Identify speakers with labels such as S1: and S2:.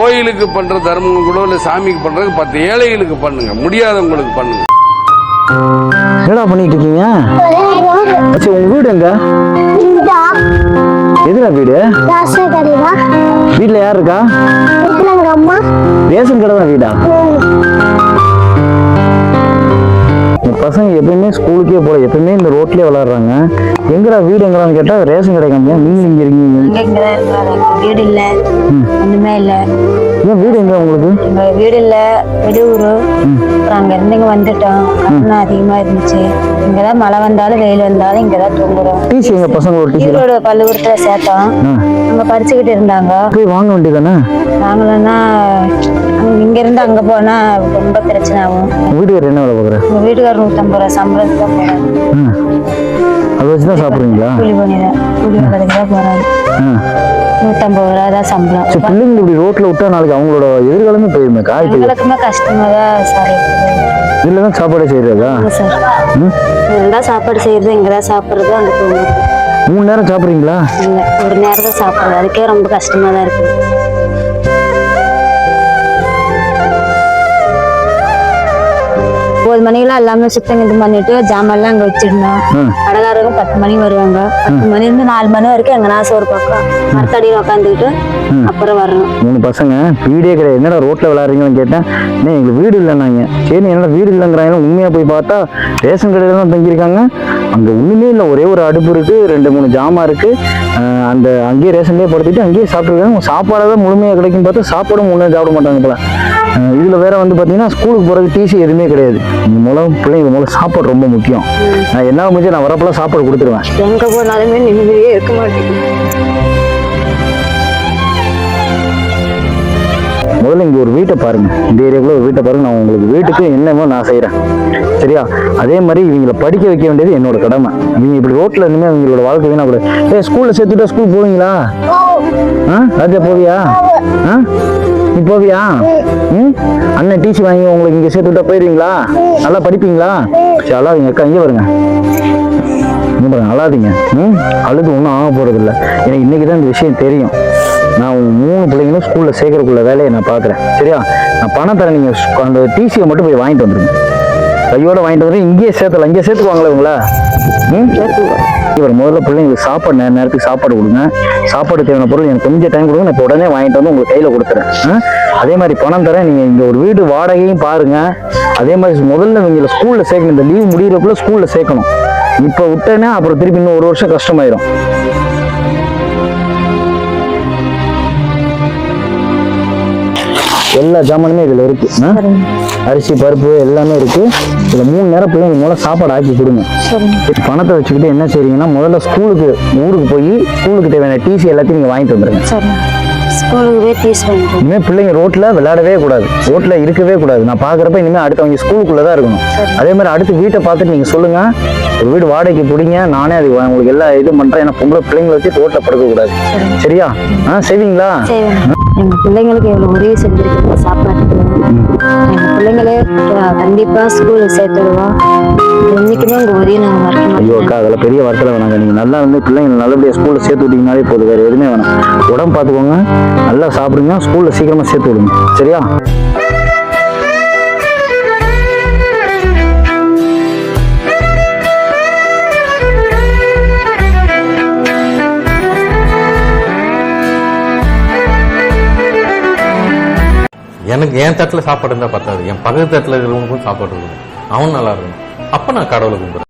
S1: கோயிலுக்கு பண்ற தர்மம் கூட இல்ல சாமிக்கு பண்றது பத்து ஏழைகளுக்கு பண்ணுங்க. முடியாதவங்களுக்கு பண்ணுங்க.
S2: என்னடா பண்ணிட்டு இருக்கீங்க? சரி உங்க வீடு எங்க? எதுடா வீடு? வீட்ல யார் இருக்கா?
S3: வீட்டுல
S2: ரேஷன் கடை தான் வீடா? பசங்க எப்பயுமே ஸ்கூலுக்கே போல எப்பயுமே இந்த ரோட்லயே விளையாடுறாங்க எங்கடா வீடு எங்கடான்னு கேட்டா ரேஷன் கடை கம்மியா நீங்க இங்க இருக்கீங்க?
S4: இங்க வீடு இல்ல. ஒண்ணுமே இல்ல.
S2: ஏன் வீடு எங்க உங்களுக்கு?
S4: வீடு இல்ல. வெளியூர். அங்க இருந்து இங்க வந்துட்டோம். கட்டணம் அதிகமா இருந்துச்சு. இங்கதான் மழை வந்தாலும் வெயில் வந்தாலும் இங்கதான் தூங்குறோம்.
S2: டிசி எங்க பசங்களோட டிசி
S4: ஈரோடு பள்ளிக்கூடத்துல சேர்த்தோம். அங்க படிச்சுக்கிட்டு இருந்தாங்க.
S2: போய் வாங்க வேண்டியதானே
S4: நாங்களும்னா இங்க இருந்து அங்க போனா ரொம்ப பிரச்சனை ஆகும்
S2: வீட்டுக்காரர் என்ன வேலை பார்க்குற
S4: எங்க வீட்டுக்காரர் நூத்தம்பது ரூபா சம்பளத்துக்கு தான் போறாரு.
S2: அதை வச்சு தான் சாப்பிட்றீங்களா?
S4: கூலி பண்ணிதான் கூலி வேலைக்கு தான் போறாரு. நூத்தம்பது ரூபா தான் சம்பளம்.
S2: சரி பிள்ளைங்க இப்படி ரோட்ல விட்டா நாளைக்கு அவங்களோட எதிர்காலமே போயிருமே காய்
S4: எங்களுக்குமே கஷ்டமா தான் சார் இருக்குது.
S2: இதுல தான் சாப்பாடு செய்யறதா?
S4: ஆமா சார்.
S2: ம்?
S4: சாப்பாடு செய்யறது இங்கதான் சாப்பிடுறது அங்க தூங்குறது
S2: மூணு நேரம் சாப்பிட்றீங்களா?
S4: இல்ல ஒரு நேரம் தான் சாப்பிடுறது அதுக்கே ரொம்ப கஷ்டமா தான் இருக்கு ஒன்பது மணிக்கெல்லாம் எல்லாமே சுத்தம் இது பண்ணிட்டு ஜாமான்லாம் அங்க வச்சிருந்தோம். கடைக்காரங்க பத்து மணி வருவாங்க. பத்து மணி இருந்து நாலு மணி வரைக்கும் எங்கனாச்சும் ஒரு பக்கம் மரத்தடியில் உட்காந்துக்கிட்டு அப்புறம் வரணும்
S2: மூணு பசங்க வீடே கிடையாது. என்னடா ரோட்ல விளையாடுறீங்கன்னு கேட்டேன். எங்களுக்கு வீடு இல்லைன்னாங்க சரி என்னடா வீடு இல்லைங்கிறாங்க? உண்மையா போய் பார்த்தா ரேஷன் கடையில தான் தங்கியிருக்காங்க. அங்க ஒண்ணுமே இல்லை. ஒரே ஒரு அடுப்பு இருக்கு ரெண்டு மூணு ஜாமா இருக்கு. அந்த அங்கேயே ரேஷன்லேயே படுத்திட்டு அங்கேயே சாப்பிட்டுருக்காங்க. சாப்பாடு தான் முழுமையாக கிடைக்கும் பார்த்து சாப்பாடும் முழுமையாக சாப்பிட மாட்டாங்க போல. இதில் வேற வந்து பார்த்தீங்கன்னா ஸ்கூலுக்கு போகிறதுக்கு டிசி எதுவுமே கிடையாது. இந்த மூலம் பிள்ளைங்க மூலம் சாப்பாடு ரொம்ப முக்கியம். நான் என்ன முடிஞ்சு நான் வரப்பெல்லாம் சாப்பாடு கொடுத்துருவேன்.
S4: எங்கே போனாலுமே நிம்மதியே இருக்க மாட்டேங்குது.
S2: முதல்ல இங்கே ஒரு வீட்டை பாருங்க. இந்த ஏரியாக்குள்ள ஒரு வீட்டை பாருங்க. நான் உங்களுக்கு வீட்டுக்கு என்னமோ நான் செய்கிறேன் சரியா? அதே மாதிரி இவங்களை படிக்க வைக்க வேண்டியது என்னோட கடமை. இவங்க இப்படி ரோட்டில் இருந்துமே அவங்களோட வாழ்க்கை வேணா கூட ஏ ஸ்கூலில் சேர்த்துட்டா ஸ்கூல் போவீங்களா? ஆ ராஜா போவியா? ஆ நீ போவியா? ம்? அண்ணன் டிசி வாங்கி உங்களுக்கு இங்கே சேர்த்து விட்டா போயிடுவீங்களா நல்லா படிப்பீங்களா? சரி அழாதீங்க. அக்கா இங்கே வருங்க இங்க பாருங்க அழாதீங்க. ம்? அழுது ஒன்றும் ஆக போகிறதில்ல எனக்கு இன்றைக்கி தான் இந்த விஷயம் தெரியும். நான் மூணு பிள்ளைங்களும் ஸ்கூலில் சேர்க்கறக்குள்ள வேலையை நான் பார்க்குறேன். சரியா? நான் பணம் தரேன் நீங்கள் அந்த டிசியை மட்டும் போய் வாங்கிட்டு வந்துருங்க. கையோடு வாங்கிட்டு வந்து இங்கேயே சேர்த்தல இங்கே சேர்த்துக்குவாங்களே உங்களா ம்? இவர் முதல்ல பிள்ளைங்களுக்கு சாப்பாடு நேர நேரத்துக்கு சாப்பாடு கொடுங்க. சாப்பாடு தேவையான பொருள் எனக்கு கொஞ்சம் டைம் கொடுங்க. நான் இப்போ உடனே வாங்கிட்டு வந்து உங்களுக்கு கையில் கொடுத்துறேன். அதே மாதிரி பணம் தரேன் நீங்கள் இங்கே ஒரு வீடு வாடகையும் பாருங்கள் அதே மாதிரி முதல்ல இவங்களை ஸ்கூலில் சேர்க்கணும். இந்த லீவ் முடியிறதுக்குள்ள ஸ்கூலில் சேர்க்கணும். இப்போ விட்டேன்னா அப்புறம் திருப்பி இன்னும் ஒரு வருஷம் கஷ்டமாயிரும். எல்லா ஜாமானுமே இதில் இருக்கு. ஆ? அரிசி பருப்பு எல்லாமே இருக்கு. இதில் மூணு நேரம் பிள்ளைங்க மூலம் சாப்பாடு ஆக்கி கொடுங்க. பணத்தை வச்சுக்கிட்டு என்ன செய்றீங்கன்னா முதல்ல ஸ்கூலுக்கு ஊருக்கு போய் ஸ்கூலுக்கு தேவையான டிசி எல்லாத்தையும் நீங்கள் வாங்கிட்டு வந்துருங்க.
S4: சரி ஸ்கூலுக்கு போய் ஃபீஸ் வாங்கிட்டு
S2: இனிமேல் பிள்ளைங்க ரோட்டில் விளையாடவே கூடாது. ரோட்டில் இருக்கவே கூடாது. நான் பார்க்குறப்ப இனிமேல் அடுத்து அவங்க ஸ்கூலுக்குள்ளே தான் இருக்கணும். அதே மாதிரி அடுத்து வீட்டை பார்த்துட்டு நீங்கள் சொல்லுங்கள் ஒரு வீடு வாடகைக்கு பிடிங்க. நானே அது உங்களுக்கு எல்லா இதுவும் பண்ணுறேன் ஏன்னா பொம்பளை பிள்ளைங்களை வச்சு ரோட்டில் படுக்கக்கூடாது சரியா? ஆ செய்வீங்களா?
S4: செய்வேன். எங்க பிள்ளைங்களுக்கு எவ்வளவு உதவி செஞ்சிருக்கீங்க. சாப்பாட்டுக்கு எங்க பிள்ளைங்களே அஹ், கண்டிப்பா ஸ்கூலுக்கு சேர்த்துடுவோம் என்னைக்குமே உங்க உதவி நாங்க மறக்க
S2: ஐயோ அக்கா அதில் பெரிய வருத்தம் வேணாங்க. நீங்கள் நல்லா வந்து பிள்ளைங்களை நல்லபடியாக ஸ்கூலில் சேர்த்து விட்டீங்கனாலே போதும். வேறு எதுவுமே வேணாம். உடம்பு பார்த்துக்கோங்க. நல்லா சாப்பிடுங்க. ஸ்கூலில் சீக்கிரமாக சேர்த்து விடுங்க. சரியா?
S5: எனக்கு என் தட்டில் சாப்பாடு இருந்தா பத்தாது. என் பக்கத்து தட்டில் இருக்கிறவங்களுக்கும் சாப்பாடு இருக்கணும் அவன் நல்லா இருக்கணும். அப்ப நான் கடவுளை கும்பிடுறேன்.